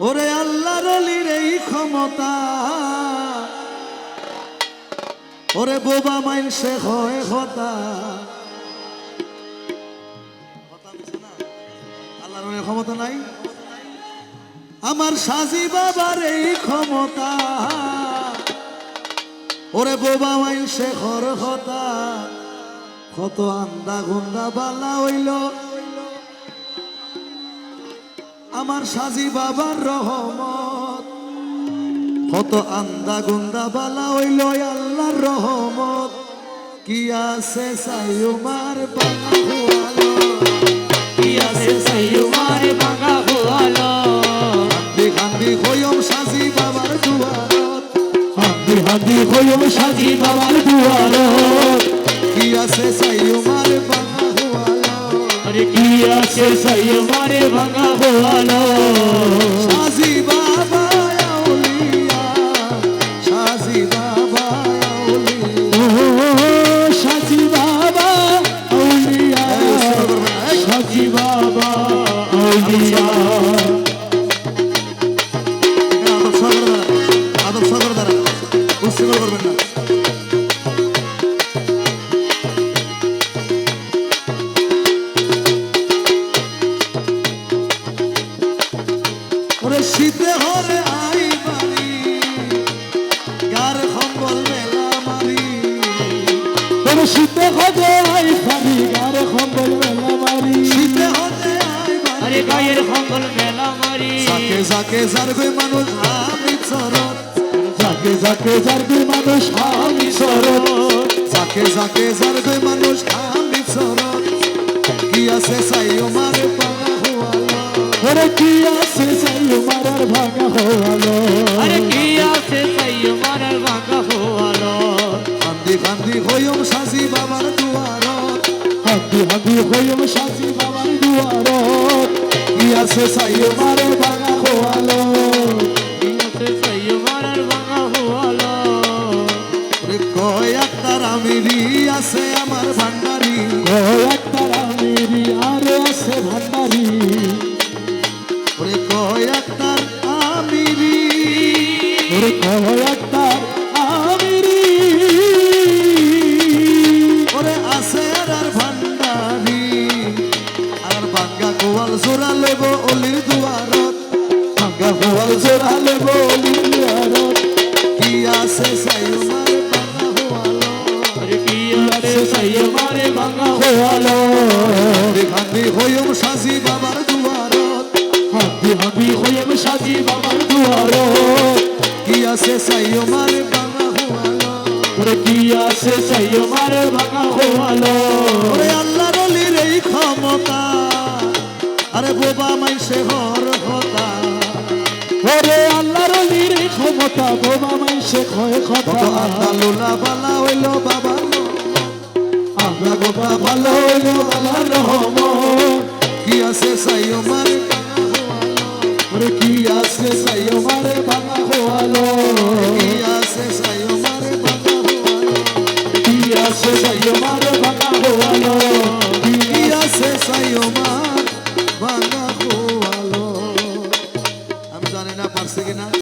ওরে আল্লাহ রলির এই ক্ষমতা। ওরে বোবা মাইন সে হয় হতা। ক্ষমতা নাই? আমার সাজি বাবার এই ক্ষমতা। ওরে বোবা মাইন সে ঘর হতা। কত আন্দা গুন্দা বালা হইল। আমার সাজি বাবার রহমত। কত আন্দা গুন্দা বালা হইল আল্লাহর রহমত। কি আছে সাইমার কান্দি হইম সাজি বাবার দুয়ার কি আছে সাইমার আরে কি আছে সাইয়ুমার ভাঙা হলো সাজি বাবা আউলিয়া সাজি বাবা আউলিয়া সাজি বাবা আউলিয়া সাজি বাবা আউলিয়া যাকে যাকে যারবে মানুষ আমি চরত যাকে যাকে যারবে মানুষ আমি সরল যাকে যাকে যারবে মানুষ আমি চরত কি আছে চাই আমার ওরে কি আছে সাই মারার ভাঙা হলো আরে কি আছে সাই মারার ভাঙা হলো কান্দি কান্দি হইম সাজি বাবার দুয়ারত হাতি হাতি হইম সাজি বাবার দুয়ার। কি আছে চাই আমার মারে কয় একটার আমিরি আছে আমার ভান্ডারি। একটা মেরি আরে আছে ভান্ডারি। ওরে কয় একটার আমিরি। ওরে একটা আমিরি। ওরে আছে আর আর ভান্ডারি। আর বাঙ্গা কোয়াল জোড়া লেব অলির দুয়ারত। বাঙ্গা কোয়াল জোড়া লেব সাজি বাবার দুয়ারত। ক্ষমতা আরে বোবা এই ক্ষমতা বোবা বালা হইল বাবা আমরা গোবা হইল বালা রহম